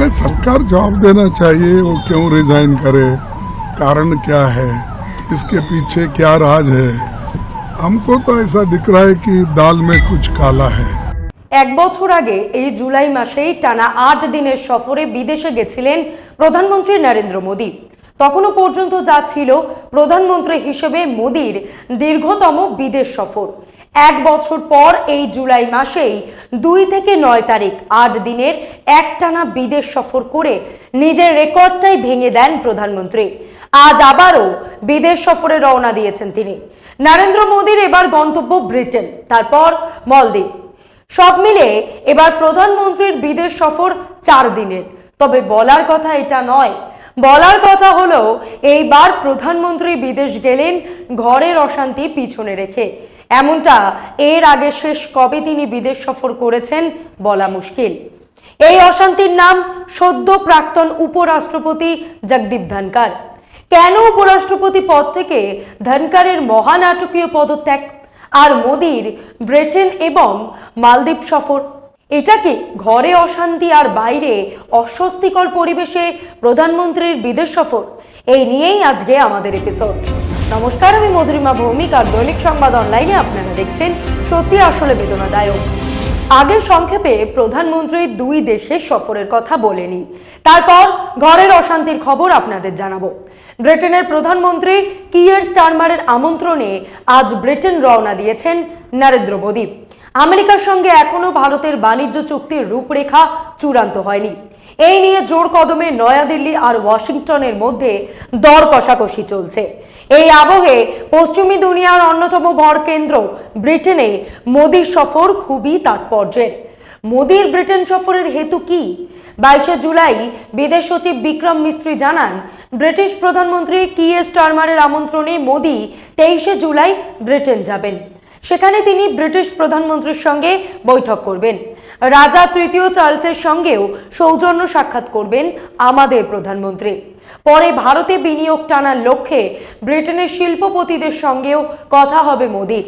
नहीं सरकार जवाब देना चाहिए वो क्यों रिजाइन करे कारण क्या है इसके पीछे क्या राज है हमको तो ऐसा दिख रहा है कि दाल में कुछ काला है এক বছর আগে এই জুলাই মাসেই টানা আট দিনের সফরে বিদেশে গেছিলেন প্রধানমন্ত্রী নরেন্দ্র মোদী তখনও পর্যন্ত যা ছিল প্রধানমন্ত্রী হিসেবে মোদীর দীর্ঘতম বিদেশ সফর এক বছর পর এই জুলাই মাসেই দুই থেকে নয় তারিখ আট দিনের একটানা বিদেশ সফর করে নিজের রেকর্ডটাই ভেঙে দেন প্রধানমন্ত্রী। আজ আবারও বিদেশ সফরে রওনা দিয়েছেন তিনি। নরেন্দ্র মোদীর এবার গন্তব্য ব্রিটেন, তারপর মলদ্বীপ। সব মিলে এবার প্রধানমন্ত্রীর বিদেশ সফর চার দিনের। তবে বলার কথা এটা নয়। বলার কথা হলো, এইবার প্রধানমন্ত্রী বিদেশ গেলেন, ঘরের অশান্তি পিছনে রেখে। এমনটা এর আগে শেষ কবে তিনি বিদেশ সফর করেছেন বলা মুশকিল। এই অশান্তির নাম সদ্য প্রাক্তন উপরাষ্ট্রপতি জগদীপ ধনকার কেন উপরাষ্ট্রপতি পদ থেকে ধনকারের মহানাটকীয় পদত্যাগ আর মোদির ব্রিটেন এবং মালদ্বীপ সফর? এটা কি ঘরে অশান্তি আর বাইরে অস্বস্তিকর পরিবেশে প্রধানমন্ত্রীর বিদেশ সফর? এই নিয়েই আজকে আমাদের এপিসোড নমস্কার, আমি মধুরিমা ভৌমিক আর দৈনিক সংবাদ অনলাইনে আপনারা দেখছেন সত্যি আসলে বেদনাদায়ক। আগে সংক্ষেপে প্রধানমন্ত্রী দুই দেশের সফরের কথা বলেনি। তারপর ঘরের অশান্তির খবর আপনাদের জানাব। ব্রিটেনের প্রধানমন্ত্রী কিয়ার স্টারমারের আমন্ত্রণে আজ ব্রিটেন রওনা দিয়েছেন নরেন্দ্র মোদী। আমেরিকার সঙ্গে এখনও ভারতের বাণিজ্য চুক্তির রূপরেখা চূড়ান্ত হয়নি। এই নিয়ে জোর কদমে নয়াদিল্লি আর ওয়াশিংটনের মধ্যে দর কষাকষি চলছে। এই আবহে পশ্চিমী দুনিয়ার অন্যতম ভর কেন্দ্র ব্রিটেনে মোদীর সফর খুবই তাৎপর্যের। মোদীর ব্রিটেন সফরের হেতু কি? বাইশে জুলাই বিদেশ সচিব বিক্রম মিস্ত্রি জানান, ব্রিটিশ প্রধানমন্ত্রী কি এস টার্মারের আমন্ত্রণে মোদী তেইশে জুলাই ব্রিটেন যাবেন। সেখানে তিনি ব্রিটিশ প্রধানমন্ত্রীর সঙ্গে বৈঠক করবেন। রাজা তৃতীয় চার্লসের সঙ্গেও সৌজন্য সাক্ষাৎ করবেন আমাদের প্রধানমন্ত্রী। পরে ভারতে বিনিয়োগ টানার লক্ষ্যে ব্রিটেনের শিল্পপতিদের সঙ্গেও কথা হবে মোদীর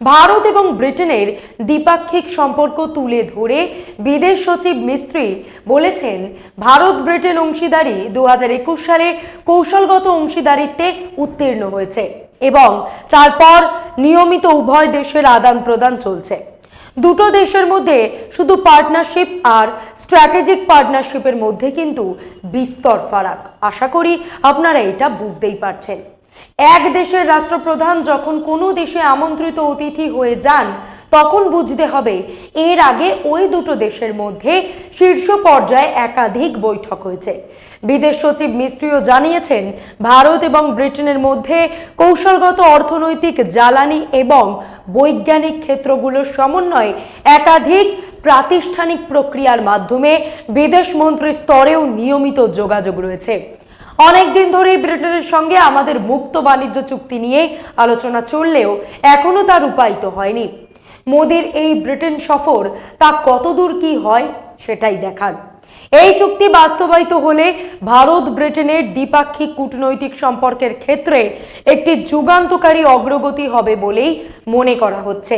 ভারত এবং ব্রিটেনের দ্বিপাক্ষিক সম্পর্ক তুলে ধরে বিদেশ সচিব মিস্ত্রি বলেছেন, ভারত ব্রিটেন অংশীদারি দু হাজার একুশ সালে কৌশলগত অংশীদারিত্বে উত্তীর্ণ হয়েছে এবং তারপর নিয়মিত উভয় দেশের আদান প্রদান চলছে। দুটো দেশের মধ্যে শুধু পার্টনারশিপ আর স্ট্র্যাটেজিক পার্টনারশিপের মধ্যে কিন্তু বিস্তর ফারাক। আশা করি আপনারা এটা বুঝতেই পারছেন। এক দেশের রাষ্ট্রপ্রধান যখন কোনো দেশে আমন্ত্রিত অতিথি হয়ে যান, তখন বুঝতে হবে এর আগে ওই দুটো দেশের মধ্যে শীর্ষ পর্যায়ে একাধিক বৈঠক হয়েছে। বিদেশ সচিব মিস্ত্রিও জানিয়েছেন, ভারত এবং ব্রিটেনের মধ্যে কৌশলগত অর্থনৈতিক জ্বালানি এবং বৈজ্ঞানিক ক্ষেত্রগুলোর সমন্বয়ে একাধিক প্রাতিষ্ঠানিক প্রক্রিয়ার মাধ্যমে বিদেশ মন্ত্রী স্তরেও নিয়মিত যোগাযোগ রয়েছে। অনেক দিন ধরেই ব্রিটেনের সঙ্গে আমাদের মুক্ত বাণিজ্য চুক্তি নিয়ে আলোচনা চললেও এখনও তা রূপায়িত হয়নি। মোদির এই ব্রিটেন সফর তা কতদূর কি হয় সেটাই দেখার। এই চুক্তি বাস্তবায়িত হলে ভারত ব্রিটেনের দ্বিপাক্ষিক কূটনৈতিক সম্পর্কের ক্ষেত্রে একটি যুগান্তকারী অগ্রগতি হবে বলেই মনে করা হচ্ছে।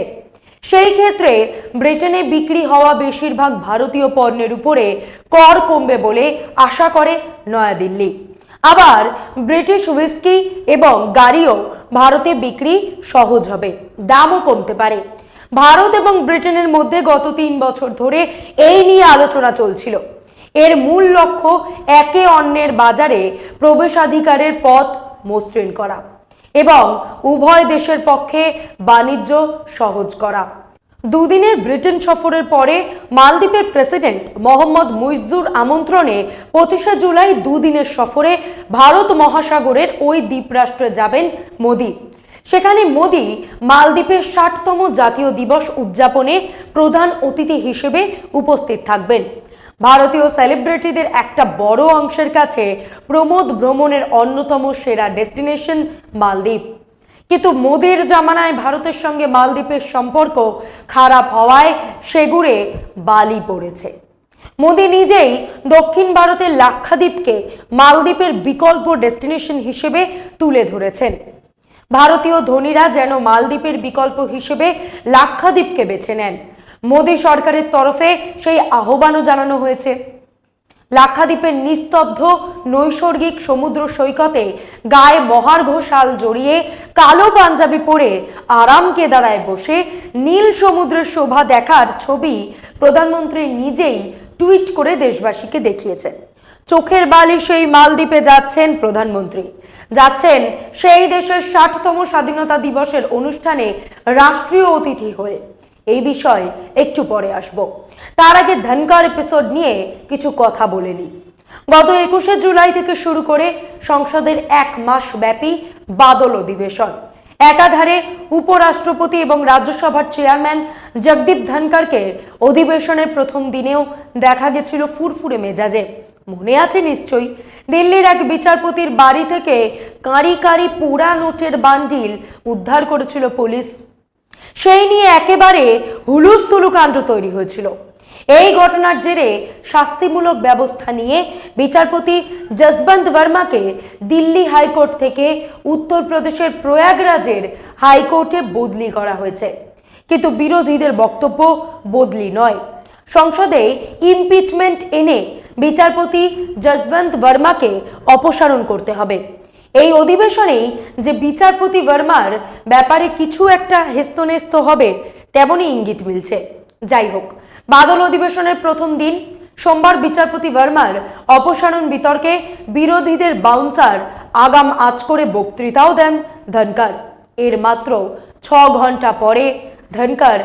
সেই ক্ষেত্রে ব্রিটেনে বিক্রি হওয়া বেশিরভাগ ভারতীয় পণ্যের উপরে কর কমবে বলে আশা করে নয়াদিল্লি। আবার ব্রিটিশ হুইস্কি এবং গাড়িও ভারতে বিক্রি সহজ হবে, দামও কমতে পারে। ভারত এবং ব্রিটেনের মধ্যে গত তিন বছর ধরে এই নিয়ে আলোচনা চলছিল। এর মূল লক্ষ্য একে অন্যের বাজারে প্রবেশাধিকারের পথ মসৃণ করা এবং উভয় দেশের পক্ষে বাণিজ্য সহজ করা। দুদিনের ব্রিটেন সফরের পরে মালদ্বীপের প্রেসিডেন্ট মোহাম্মদ মুইজুর আমন্ত্রণে পঁচিশে জুলাই দুদিনের সফরে ভারত মহাসাগরের ওই দ্বীপরাষ্ট্রে যাবেন মোদী। সেখানে মোদী মালদ্বীপের ষাটতম জাতীয় দিবস উদযাপনে প্রধান অতিথি হিসেবে উপস্থিত থাকবেন। ভারতীয় সেলিব্রিটিদের একটা বড় অংশের কাছে প্রমোদ ভ্রমণের অন্যতম সেরা ডেস্টিনেশন মালদ্বীপ। কিন্তু মোদির জামানায় ভারতের সঙ্গে মালদ্বীপের সম্পর্ক খারাপ হওয়ায় সেগুড়ে বালি পড়েছে। মোদি নিজেই দক্ষিণ ভারতের লাক্ষাদ্বীপকে মালদ্বীপের বিকল্প ডেস্টিনেশন হিসেবে তুলে ধরেছেন। ভারতীয় ধনীরা যেন মালদ্বীপের বিকল্প হিসেবে লাক্ষাদ্বীপকে বেছে নেন। মোদী সরকারের তরফে সেই আহ্বানও জানানো হয়েছে। লাক্ষাদ্বীপের নিস্তব্ধ নৈসর্গিক সমুদ্র সৈকতে গায়ে মহার্ঘ শাল জড়িয়ে কালো পাঞ্জাবি পরে আরাম কেদারায় বসে নীল সমুদ্রের শোভা দেখার ছবি প্রধানমন্ত্রী নিজেই টুইট করে দেশবাসীকে দেখিয়েছেন। চোখের বালি সেই মালদ্বীপে যাচ্ছেন প্রধানমন্ত্রী। যাচ্ছেন সেই দেশের ষাটতম স্বাধীনতা দিবসের অনুষ্ঠানে রাষ্ট্রীয় অতিথি হয়ে। এই বিষয়ে একটু পরে আসব। তার আগে ধনকার এপিসোড নিয়ে কিছু কথা বলে নিই। গত একুশে জুলাই থেকে শুরু করে সংসদের এক মাস ব্যাপী বাদল অধিবেশন। একাধারে উপরাষ্ট্রপতি এবং রাজ্যসভার চেয়ারম্যান জগদীপ ধনকারকে অধিবেশনের প্রথম দিনেও দেখা গেছিল ফুরফুরে মেজাজে। মনে আছে নিশ্চয়ই, দিল্লির এক বিচারপতির বাড়ি থেকে কাঁড়ি কাঁড়ি পোড়া নোটের বান্ডিল উদ্ধার করেছিল পুলিশ। সেই নিয়ে একেবারে হুলুস্থুলু কাণ্ড তৈরি হয়েছিল। এই ঘটনার জেরে শাস্তিমূলক ব্যবস্থা নিয়ে বিচারপতি যশবন্ত বর্মাকে দিল্লি হাইকোর্ট থেকে উত্তরপ্রদেশের প্রয়াগরাজের হাইকোর্টে বদলি করা হয়েছে। কিন্তু বিরোধীদের বক্তব্য বদলি নয়। সংসদে ইমপিচমেন্ট এনে বিচারপতি যশবন্ত বর্মাকে অপসারণ করতে হবে। এই অধিবেশনেই যে বিচারপতি বর্মার ব্যাপারে কিছু একটা হেস্তনেস্ত হবে, তেমনই ইঙ্গিত মিলছে। যাই হোক, বাদল অধিবেশনের প্রথম দিন সোমবার বিচারপতি বর্মার অপসারণ বিতর্কে বিরোধীদের বাউন্সার আগাম আজ করে বক্তৃতাও দেন ধনকার। এর মাত্র ছ ঘণ্টা পরে ধনকার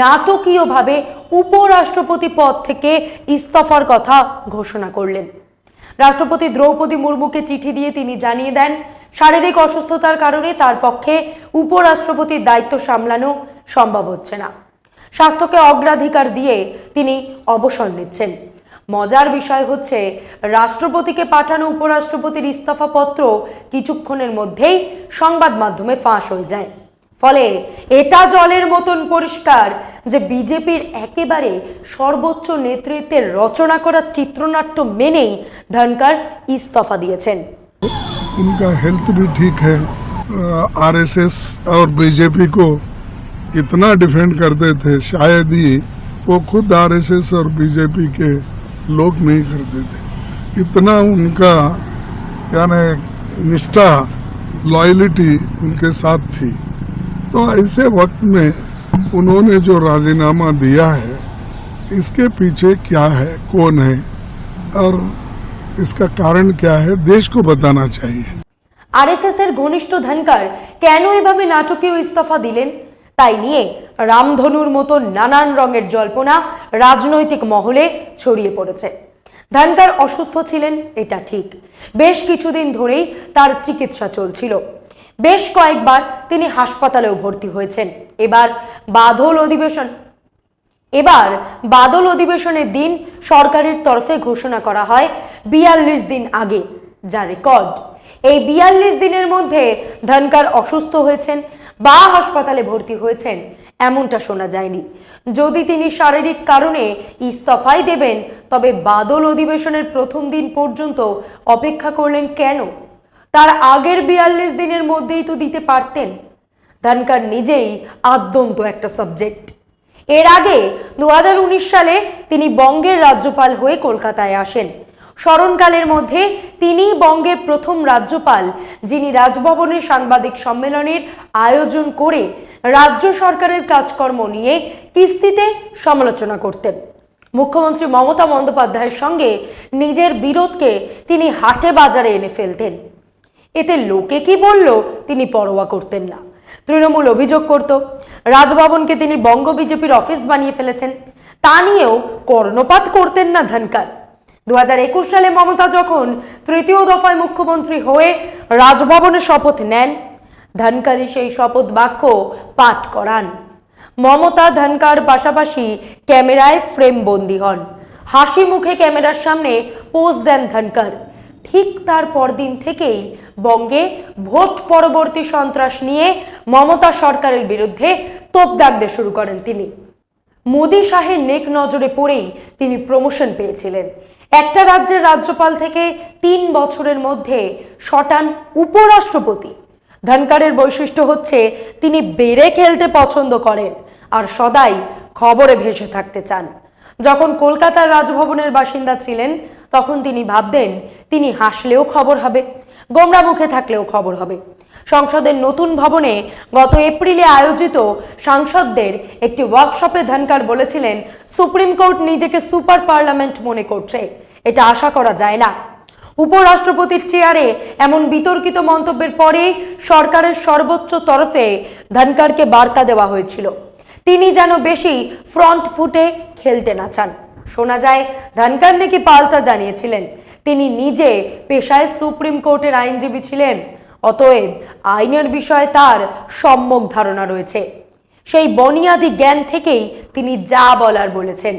নাটকীয়ভাবে উপরাষ্ট্রপতি পদ থেকে ইস্তফার কথা ঘোষণা করলেন। রাষ্ট্রপতি দ্রৌপদী মুর্মুকে চিঠি দিয়ে তিনি জানিয়ে দেন, শারীরিক অসুস্থতার কারণে তার পক্ষে উপরাষ্ট্রপতির দায়িত্ব সামলানো সম্ভব হচ্ছে না। স্বাস্থ্যকে অগ্রাধিকার দিয়ে তিনি অবসর নিচ্ছেন। মজার বিষয় হচ্ছে, রাষ্ট্রপতিকে পাঠানো উপরাষ্ট্রপতির ইস্তফাপত্র কিছুক্ষণের মধ্যেই সংবাদ মাধ্যমে ফাঁস হয়ে যায়। ফলে এটা জলের মতন পরিষ্কার যে বিজেপির একেবারে সর্বোচ্চ নেতৃত্বের রচনা করা চিত্রনাট্য মেনেই ধনকর ইস্তফা দিয়েছেন उनका हेल्थ भी ठीक है आरएसएस और बीजेपी को इतना डिफेंड करते थे शायद ही वो खुद आरएसएस और बीजेपी के लोग नहीं करते थे इतना उनका यानी निष्ठा लॉयलिटी उनके साथ थी तो ऐसे वक्त में उन्होंने जो राजीनामा दिया है इसके पीछे क्या है कौन है और इसका कारण क्या है देश को बताना चाहिए আরএসএস এর ঘনিষ্ঠ ধনকর কেন এভাবে নাটকীয় ইস্তফা দিলেন তাই নিয়ে রামধনুর মতো নানান রঙের জল্পনা রাজনৈতিক মহলে ছড়িয়ে পড়েছে ধনকর অসুস্থ ছিলেন এটা ঠিক বেশ কিছুদিন ধরেই তার চিকিৎসা চলছিল বেশ কয়েকবার তিনি হাসপাতালেও ভর্তি হয়েছেন। এবার বাদল অধিবেশন। এবার বাদল অধিবেশনের দিন সরকারের তরফে ঘোষণা করা হয় বিয়াল্লিশ দিন আগে, যা রেকর্ড। এই বিয়াল্লিশ দিনের মধ্যে ধনকার অসুস্থ হয়েছেন বা হাসপাতালে ভর্তি হয়েছেন, এমনটা শোনা যায়নি। যদি তিনি শারীরিক কারণে ইস্তফাই দেবেন, তবে বাদল অধিবেশনের প্রথম দিন পর্যন্ত অপেক্ষা করলেন কেন? তার আগের বিয়াল্লিশ দিনের মধ্যেই তো দিতে পারতেন। ধনকার নিজেই আদ্যন্ত একটা সাবজেক্ট এর আগে দু হাজার উনিশ সালে তিনি বঙ্গের রাজ্যপাল হয়ে কলকাতায় আসেন। স্মরণকালের মধ্যে তিনি বঙ্গের প্রথম রাজ্যপাল, যিনি রাজভবনের সাংবাদিক সম্মেলনের আয়োজন করে রাজ্য সরকারের কাজকর্ম নিয়ে কিস্তিতে সমালোচনা করতেন। মুখ্যমন্ত্রী মমতা বন্দ্যোপাধ্যায়ের সঙ্গে নিজের বিরোধকে তিনি হাটে বাজারে এনে ফেলতেন। এতে লোকে কি বলল তিনি পরোয়া করতেন না। তৃণমূল অভিযোগ করত, রাজভবনকে তিনি বঙ্গ বিজেপির অফিস বানিয়ে ফেলেছেন, তা নিয়েও কর্ণপাত করতেন না ধনকার। দু হাজার একুশ সালে মমতা যখন তৃতীয় দফায় মুখ্যমন্ত্রী হয়ে রাজভবনে শপথ নেন, ধনকারই সেই শপথ বাক্য পাঠ করান। মমতা ধনকার পাশাপাশি ক্যামেরায় ফ্রেম বন্দি হন। হাসি মুখে ক্যামেরার সামনে পোজ দেন ধনকার। ঠিক তার পরদিন থেকেই বঙ্গে ভোট পরবর্তী সন্ত্রাস নিয়ে মমতা সরকারের বিরুদ্ধে তোপ দাগতে শুরু করেন তিনি। মোদী শাহের নেক নজরে পড়েই তিনি প্রমোশন পেয়েছিলেন। একটা রাজ্যের রাজ্যপাল থেকে তিন বছরের মধ্যে শটান উপরাষ্ট্রপতি। ধনকারের বৈশিষ্ট্য হচ্ছে তিনি বেড়ে খেলতে পছন্দ করেন আর সদাই খবরে ভেসে থাকতে চান। যখন কলকাতার রাজভবনের বাসিন্দা ছিলেন, তখন তিনি ভাবতেন, তিনি হাসলেও খবর হবে, গোমরা মুখে থাকলেও খবর হবে। সংসদের নতুন ভবনে গত এপ্রিলে আয়োজিত সাংসদদের একটি ওয়ার্কশপে ধনকার বলেছিলেন, সুপ্রিম কোর্ট নিজেকে সুপার পার্লামেন্ট মনে করছে, এটা আশা করা যায় না। উপরাষ্ট্রপতির চেয়ারে এমন বিতর্কিত মন্তব্যের পরে সরকারের সর্বোচ্চ তরফে ধনকারকে বার্তা দেওয়া হয়েছিল। তিনি যেন বেশি ফ্রন্ট ফুটে খেলতে না চান। শোনা যায়, ধনকার নাকি পাল্টা জানিয়েছিলেন। তিনি নিজে পেশায় সুপ্রিম কোর্টের আইনজীবী ছিলেন, অতএব আইনের বিষয়ে তার সম্যক ধারণা রয়েছে। সেই বনিয়াদি জ্ঞান থেকেই তিনি যা বলার বলেছেন।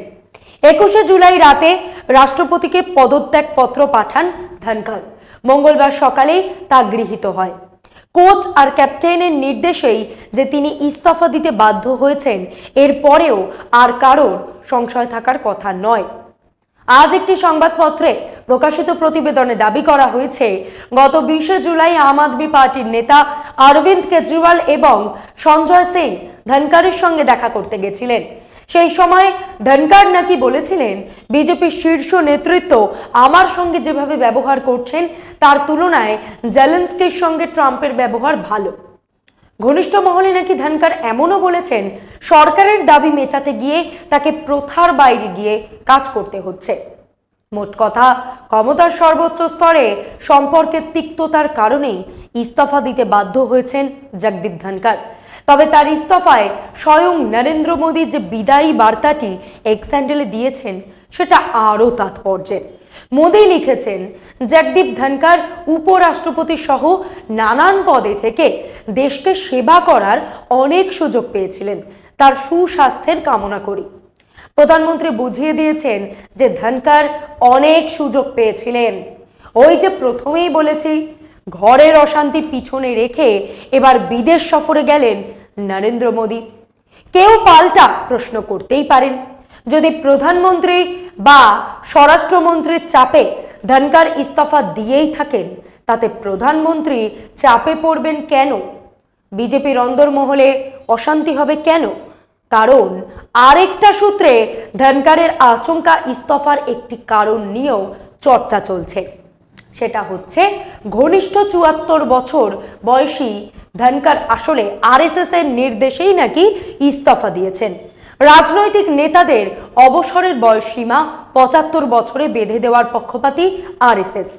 একুশে জুলাই রাতে রাষ্ট্রপতিকে পদত্যাগপত্র পাঠান ধনখড় মঙ্গলবার সকালেই তা গৃহীত হয়। কোচ আর ক্যাপ্টেনের নির্দেশেই যে তিনি ইস্তফা দিতে বাধ্য হয়েছেন এরপরেও আর কারোর সংশয় থাকার কথা নয়। আজ একটি সংবাদপত্রে প্রকাশিত প্রতিবেদনে দাবি করা হয়েছে, গত বিশে জুলাই আম আদমি পার্টির নেতা অরবিন্দ কেজরিওয়াল এবং সঞ্জয় সিং ধনকারের সঙ্গে দেখা করতে গেছিলেন। সেই সময় ধনকার নাকি বলেছিলেন বিজেপির শীর্ষ নেতৃত্ব আমার সঙ্গে যেভাবে ব্যবহার করছেন, তার তুলনায় জেলেন্সকির সঙ্গে ট্রাম্পের ব্যবহার ভালো। ঘনিষ্ঠ মহলে নাকি ধনকার এমনও বলেছেন, সরকারের দাবি মেটাতে গিয়ে তাকে প্রথার বাইরে গিয়ে কাজ করতে হচ্ছে। মোট কথা, ক্ষমতার সর্বোচ্চ স্তরে সম্পর্কের তিক্ততার কারণেই ইস্তফা দিতে বাধ্য হয়েছেন জগদীপ ধনকার। তবে তার ইস্তফায় স্বয়ং নরেন্দ্র মোদী যে বিদায়ী বার্তাটি এক্স হ্যান্ডেলে দিয়েছেন, সেটা আরও তাৎপর্যের। মোদী লিখেছেন, জগদীপ ধনকার উপরাষ্ট্রপতি সহ নানান পদে থেকে দেশকে সেবা করার অনেক সুযোগ পেয়েছিলেন। তার সুস্বাস্থ্যের কামনা করি। প্রধানমন্ত্রী বুঝিয়ে দিয়েছেন যে ধনকার অনেক সুযোগ পেয়েছিলেন। ওই যে প্রথমেই বলেছি, ঘরের অশান্তি পিছনে রেখে এবার বিদেশ সফরে গেলেন নরেন্দ্র মোদী। কেউ পাল্টা প্রশ্ন করতেই পারেন। যদি প্রধানমন্ত্রী বা স্বরাষ্ট্রমন্ত্রীর চাপে ধনকার ইস্তফা দিয়েই থাকেন, তাতে প্রধানমন্ত্রী চাপে পড়বেন কেন? বিজেপির অন্দরমহলে অশান্তি হবে কেন? কারণ আরেকটা সূত্রে ধনকারের আচমকা ইস্তফার একটি কারণ নিয়েও চর্চা চলছে। সেটা হচ্ছে ঘনিষ্ঠ চুয়াত্তর বছর বয়সী ধনকার আসলে আরএসএস এর নির্দেশেই নাকি ইস্তফা দিয়েছেন। রাজনৈতিক নেতাদের অবসরের বয়সসীমা পঁচাত্তর বছরে বেঁধে দেওয়ার পক্ষপাতী আরএসএস।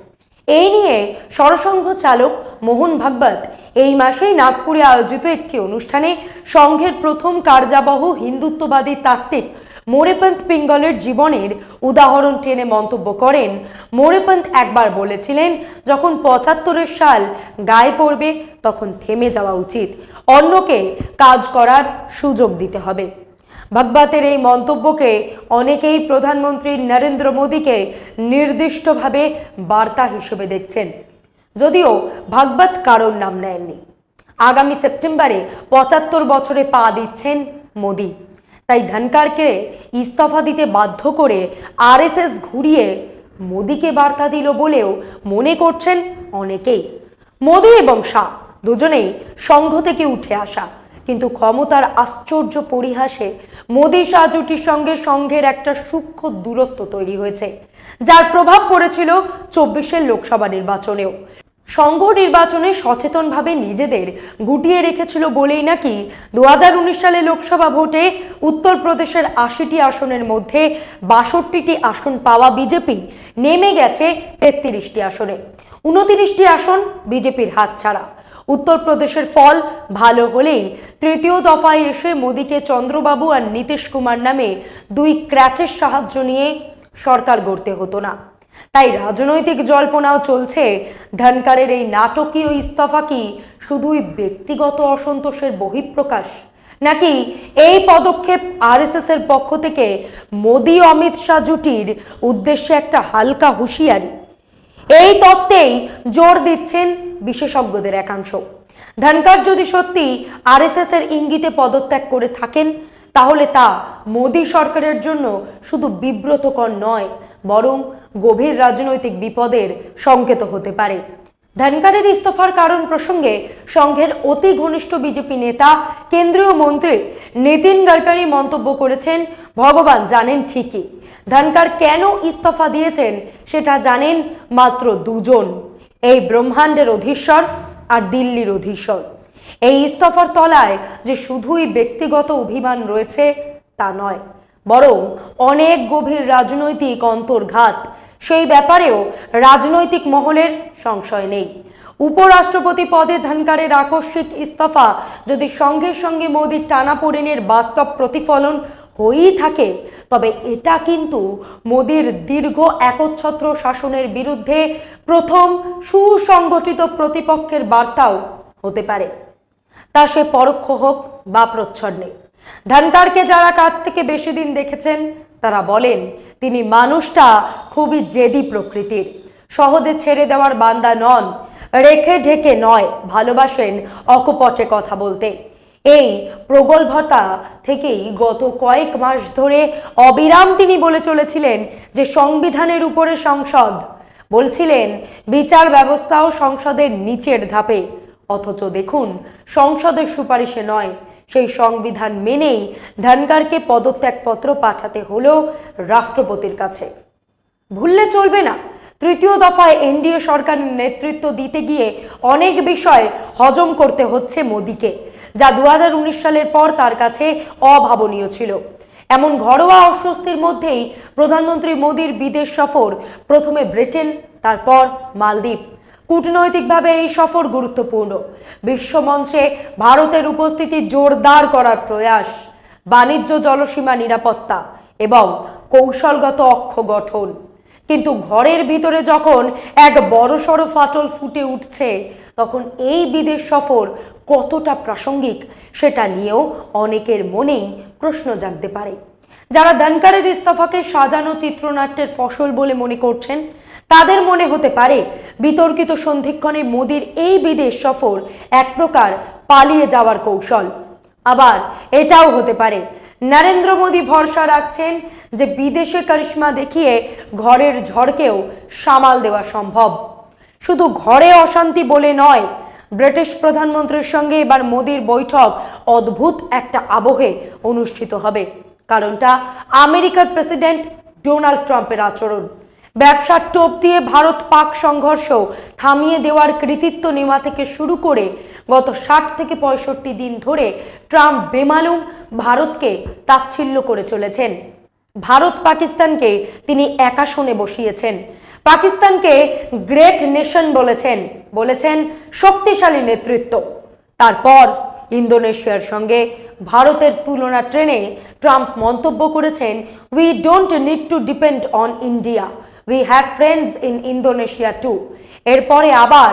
এই নিয়ে সরসংঘ চালক মোহন ভাগবত এই মাসেই নাগপুরে আয়োজিত একটি অনুষ্ঠানে সংঘের প্রথম কার্যাবহ হিন্দুত্ববাদী তাত্ত্বিক মোরেপন্ত পিঙ্গলের জীবনের উদাহরণ টেনে মন্তব্য করেন। মোরেপন্থ একবার বলেছিলেন, যখন পঁচাত্তরের সাল গায়ে পড়বে, তখন থেমে যাওয়া উচিত। অন্যকে কাজ করার সুযোগ দিতে হবে। ভাগবতের এই মন্তব্যকে অনেকেই প্রধানমন্ত্রী নরেন্দ্র মোদীকে নির্দিষ্টভাবে বার্তা হিসেবে দেখছেন। যদিও ভাগবত কারোর নাম নেননি। আগামী সেপ্টেম্বরে পঁচাত্তর বছরে পা দিচ্ছেন মোদী। তাই ধনকারকে ইস্তফা দিতে বাধ্য করে আরএসএস ঘুরিয়ে মোদীকে বার্তা দিল বলেও মনে করছেন অনেকেই। মোদী এবং শাহ দুজনেই সংঘ থেকে উঠে আসা। কিন্তু ক্ষমতার আশ্চর্য পরিহাসে মোদী শাহ জুটির সঙ্গে সংঘের একটা সূক্ষ্ম দূরত্ব তৈরি হয়েছে, যার প্রভাব পড়েছিল চব্বিশের লোকসভা নির্বাচনেও। সংঘ নির্বাচনে সচেতনভাবে নিজেদের গুটিয়ে রেখেছিল বলেই নাকি দু হাজার উনিশ সালে লোকসভা ভোটে উত্তরপ্রদেশের আশিটি আসনের মধ্যে বাষট্টিটি আসন পাওয়া বিজেপি নেমে গেছে তেত্রিশটি আসনে। উনতিরিশটি আসন বিজেপির হাতছাড়া উত্তরপ্রদেশের ফল ভালো হলেই তৃতীয় দফায় এসে মোদীকে চন্দ্রবাবু আর নীতিশ কুমার নামে দুই ক্র্যাচের সাহায্য নিয়ে সরকার গড়তে হতো না। তাই রাজনৈতিক জল্পনাও চলছে। ধনকারের এই নাটকীয় ইস্তফা কি শুধুই ব্যক্তিগত অসন্তোষের বহিঃপ্রকাশ? নাকি এই পদক্ষেপ আরএসএস এর পক্ষ থেকে মোদী অমিত শাহ জুটির উদ্দেশ্যে একটা হালকা হুঁশিয়ারি? এই তত্ত্বেই জোর দিচ্ছেন বিশেষজ্ঞদের একাংশ। ধনকার যদি সত্যি আরএসএস এর ইঙ্গিতে পদত্যাগ করে থাকেন, তাহলে তা মোদী সরকারের জন্য শুধু বিব্রতকর নয়, বরং গভীর রাজনৈতিক বিপদের সংকেত হতে পারে। ধনকারের ইস্তফার কারণ প্রসঙ্গে সংঘের অতি ঘনিষ্ঠ বিজেপি নেতা, কেন্দ্রীয় মন্ত্রী নীতিন গডকরি মন্তব্য করেছেন, ভগবান জানেন ঠিকই। ধনকার কেন ইস্তফা দিয়েছেন সেটা জানেন মাত্র দুজন। এই ব্রহ্মাণ্ডের অধীশ্বর আর দিল্লির অধীশ্বর। এই ইস্তফার তলায় যে শুধুই ব্যক্তিগত অভিমান রয়েছে তা নয়। বরং অনেক গভীর রাজনৈতিক অন্তর্ঘাত। সেই ব্যাপারেও রাজনৈতিক মহলের সংশয় নেই। উপরাষ্ট্রপতি পদে ধনকারের আকস্মিক ইস্তফা যদি সঙ্গে সঙ্গে মোদীর টানাপোড়েনের বাস্তব প্রতিফলন হয়েই থাকে, তবে এটা কিন্তু মোদীর দীর্ঘ একচ্ছত্র শাসনের বিরুদ্ধে প্রথম সুসংগঠিত প্রতিপক্ষের বার্তাও হতে পারে। তা সে পরোক্ষ হোক বা প্রচ্ছন্নে। ধনকারকে যারা কাছ থেকে বেশি দিন দেখেছেন, তারা বলেন, তিনি মানুষটা খুবই জেদি প্রকৃতির। সহজে ছেড়ে দেওয়ার বান্দা নন, রেখে ঢেকে নয়, ভালোবাসেন অকপটে কথা বলতে। এই প্রগল্ভতা থেকেই গত কয়েক মাস ধরে অবিরাম তিনি বলে চলেছিলেন যে সংবিধানের উপরে সংসদ। বলছিলেন, বিচার ব্যবস্থাও সংসদের নিচের ধাপে। অথচ দেখুন, সংসদের সুপারিশে নয় সেই সংবিধান মেনেই ধনকারকে পদত্যাগপত্র পাঠাতে হলো রাষ্ট্রপতির কাছে। ভুললে চলবে না। তৃতীয় দফায় এনডিএ সরকারের নেতৃত্ব দিতে গিয়ে অনেক বিষয় হজম করতে হচ্ছে মোদীকে, যা দু হাজার উনিশ সালের পর তার কাছে অভাবনীয় ছিল। এমন ঘরোয়া অস্বস্তির মধ্যেই প্রধানমন্ত্রী মোদীর বিদেশ সফর প্রথমে ব্রিটেন, তারপর মালদ্বীপ। কূটনৈতিকভাবে এই সফর গুরুত্বপূর্ণ। বিশ্বমঞ্চে ভারতের উপস্থিতি জোরদার করার প্রয়াস, বাণিজ্য জলসীমা নিরাপত্তা এবং কৌশলগত অক্ষ গঠন। কিন্তু ঘরের ভিতরে যখন এক বড়সড় ফাটল ফুটে উঠছে, তখন এই বিদেশ সফর কতটা প্রাসঙ্গিক সেটা নিয়েও অনেকের মনেই প্রশ্ন জাগতে পারে। যারা ধনকারের ইস্তফাকে সাজানো চিত্রনাট্যের ফসল বলে মনে করছেন তাদের মনে হতে পারে বিতর্কিত সন্ধিক্ষণে মোদির এই বিদেশ সফর এক প্রকার পালিয়ে যাওয়ার কৌশল। আবার এটাও হতে পারে। নরেন্দ্র মোদী ভরসা রাখছেন যে বিদেশে কারিশ্মা দেখিয়ে ঘরের ঝড়কেও সামাল দেওয়া সম্ভব। শুধু ঘরে অশান্তি বলে নয়, ব্রিটিশ প্রধানমন্ত্রীর সঙ্গে এবার মোদির বৈঠক অদ্ভুত একটা আবহে অনুষ্ঠিত হবে। কারণটা আমেরিকার প্রেসিডেন্ট ডোনাল্ড ট্রাম্পের আচরণ। ব্যবসার টোপ দিয়ে ভারত পাক সংঘর্ষ থামিয়ে দেওয়ার কৃতিত্ব নেওয়া থেকে শুরু করে গত ষাট থেকে পঁয়ষট্টি দিন ধরে ট্রাম্প বেমালুম ভারতকে তাচ্ছিল্য করে চলেছেন। ভারত পাকিস্তানকে তিনি একা একাশনে বসিয়েছেন। পাকিস্তানকে গ্রেট নেশন বলেছেন বলেছেন শক্তিশালী নেতৃত্ব। তারপর ইন্দোনেশিয়ার সঙ্গে ভারতের তুলনা ট্রেনে ট্রাম্প মন্তব্য করেছেন we don't need to depend on India we have friends in Indonesia too এরপরে আবার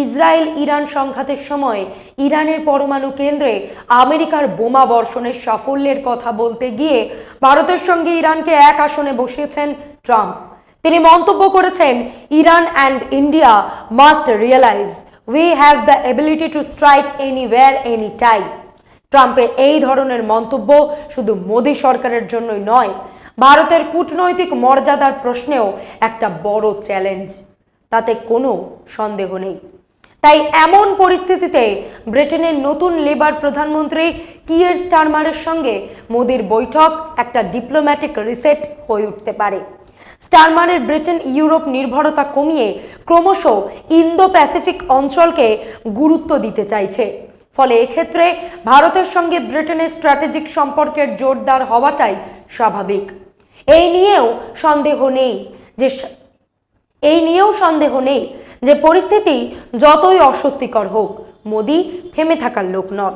ইসরায়েল ইরান সংঘাতের সময় ইরানের পরমাণু কেন্দ্রে আমেরিকার বোমা বর্ষণের সাফল্যের কথা বলতে গিয়ে ভারতের সঙ্গে ইরানকে এক আসনে বসিয়েছেন ট্রাম্প। তিনি মন্তব্য করেছেন, Iran and India must realise we have the ability to strike anywhere any time ট্রাম্পের এই ধরনের মন্তব্য শুধু মোদী সরকারের জন্যই নয় ভারতের কূটনৈতিক মর্যাদার প্রশ্নেও একটা বড় চ্যালেঞ্জ তাতে কোনো সন্দেহ নেই। তাই এমন পরিস্থিতিতে ব্রিটেনের নতুন লেবার প্রধানমন্ত্রী কিয়ের স্টারমারের সঙ্গে মোদির বৈঠক একটা ডিপ্লোম্যাটিক রিসেট হয়ে উঠতে পারে। স্টারমারের ব্রিটেন ইউরোপ নির্ভরতা কমিয়ে ক্রমশ ইন্দো প্যাসিফিক অঞ্চলকে গুরুত্ব দিতে চাইছে। ফলে এক্ষেত্রে ভারতের সঙ্গে ব্রিটেনের স্ট্র্যাটেজিক সম্পর্কের জোরদার হওয়াটাই স্বাভাবিক। এই নিয়েও সন্দেহ নেই যে এই নিয়েও সন্দেহ নেই যে পরিস্থিতি যতই অস্বস্তিকর হোক, মোদি থেমে থাকার লোক নন।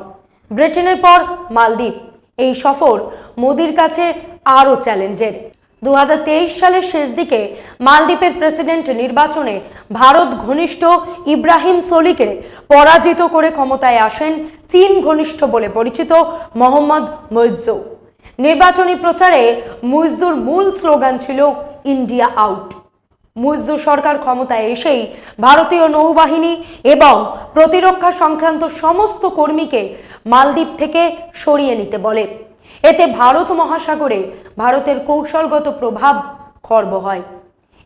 ব্রিটেনের পর মালদ্বীপ, এই সফর মোদির কাছে আরও চ্যালেঞ্জের। দু হাজার তেইশ সালের শেষ দিকে মালদ্বীপের প্রেসিডেন্ট নির্বাচনে ভারত ঘনিষ্ঠ ইব্রাহিম সোলিকে পরাজিত করে ক্ষমতায় আসেন চীন ঘনিষ্ঠ বলে পরিচিত মোহাম্মদ মৈজৌ নির্বাচনী প্রচারে মুইজুর মূল স্লোগান ছিল, ইন্ডিয়া আউট। মুইজ্জু সরকার ক্ষমতায় এসেই ভারতীয় নৌবাহিনী এবং প্রতিরক্ষা সংক্রান্ত সমস্ত কর্মীকে মালদ্বীপ থেকে সরিয়ে নিতে বলে। এতে ভারত মহাসাগরে ভারতের কৌশলগত প্রভাব খর্ব হয়।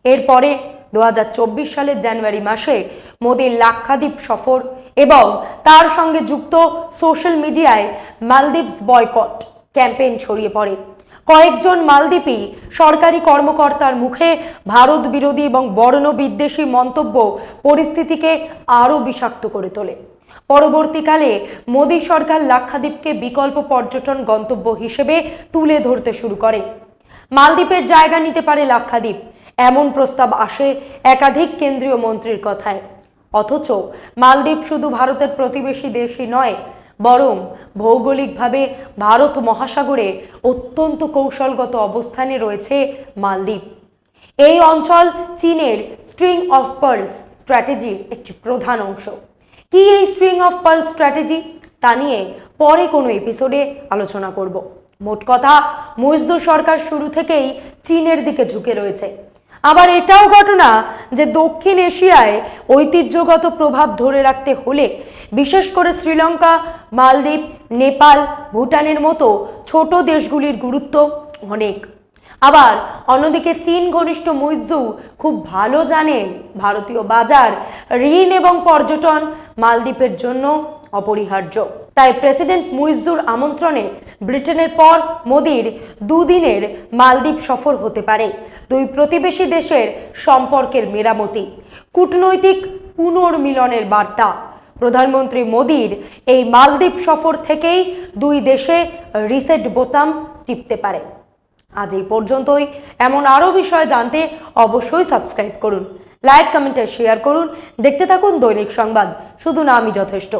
এরপরে দু হাজার চব্বিশ সালের জানুয়ারি মাসে মোদীর লাক্ষাদ্বীপ সফর এবং তার সঙ্গে যুক্ত সোশ্যাল মিডিয়ায় মালদ্বীপস বয়কট। ক্যাম্পেইন ছড়িয়ে পড়ে। কয়েকজন মালদ্বীপী সরকারি কর্মকর্তার মুখে ভারত বিরোধী এবং বর্ণ বিদ্বেষী মন্তব্য পরিস্থিতিকে আরও বিষাক্ত করে তোলে। পরবর্তীকালে মোদী সরকার লাক্ষাদ্বীপকে বিকল্প পর্যটন গন্তব্য হিসেবে তুলে ধরতে শুরু করে। মালদ্বীপের জায়গা নিতে পারে লাক্ষাদ্বীপ। এমন প্রস্তাব আসে একাধিক কেন্দ্রীয় মন্ত্রীর কথায়। অথচ মালদ্বীপ শুধু ভারতের প্রতিবেশী দেশই নয় বরং ভৌগোলিকভাবে ভারত মহাসাগরে অত্যন্ত কৌশলগত অবস্থানে রয়েছে মালদ্বীপ। এই অঞ্চল চীনের স্ট্রিং অফ পার্লস স্ট্র্যাটেজির একটি প্রধান অংশ। কি এই স্ট্রিং অফ পার্লস স্ট্র্যাটেজি তা নিয়ে পরে কোনো এপিসোডে আলোচনা করব। মোট কথা মজদুর সরকার শুরু থেকেই চীনের দিকে ঝুঁকে রয়েছে। আবার এটাও ঘটনা যে দক্ষিণ এশিয়ায় ঐতিহ্যগত প্রভাব ধরে রাখতে হলে, বিশেষ করে শ্রীলঙ্কা, মালদ্বীপ, নেপাল, ভুটানের মতো ছোট দেশগুলির গুরুত্ব অনেক। আবার অন্যদিকে চীন ঘনিষ্ঠ মুইজু খুব ভালো জানেন ভারতীয় বাজার, ঋণ এবং পর্যটন মালদ্বীপের জন্য অপরিহার্য। তাই প্রেসিডেন্ট মুইজুর আমন্ত্রণে ব্রিটেনের পর মোদির দুদিনের মালদ্বীপ সফর হতে পারে। দুই প্রতিবেশী দেশের সম্পর্কের মেরামতি। কূটনৈতিক পুনর্মিলনের বার্তা। প্রধানমন্ত্রী মোদির এই মালদ্বীপ সফর থেকেই দুই দেশে রিসেট বোতাম টিপতে পারে। আজ এই পর্যন্তই। এমন আরও বিষয় জানতে অবশ্যই সাবস্ক্রাইব করুন। লাইক, কমেন্টে শেয়ার করুন। দেখতে থাকুন দৈনিক সংবাদ। শুধু না, আমি যথেষ্ট।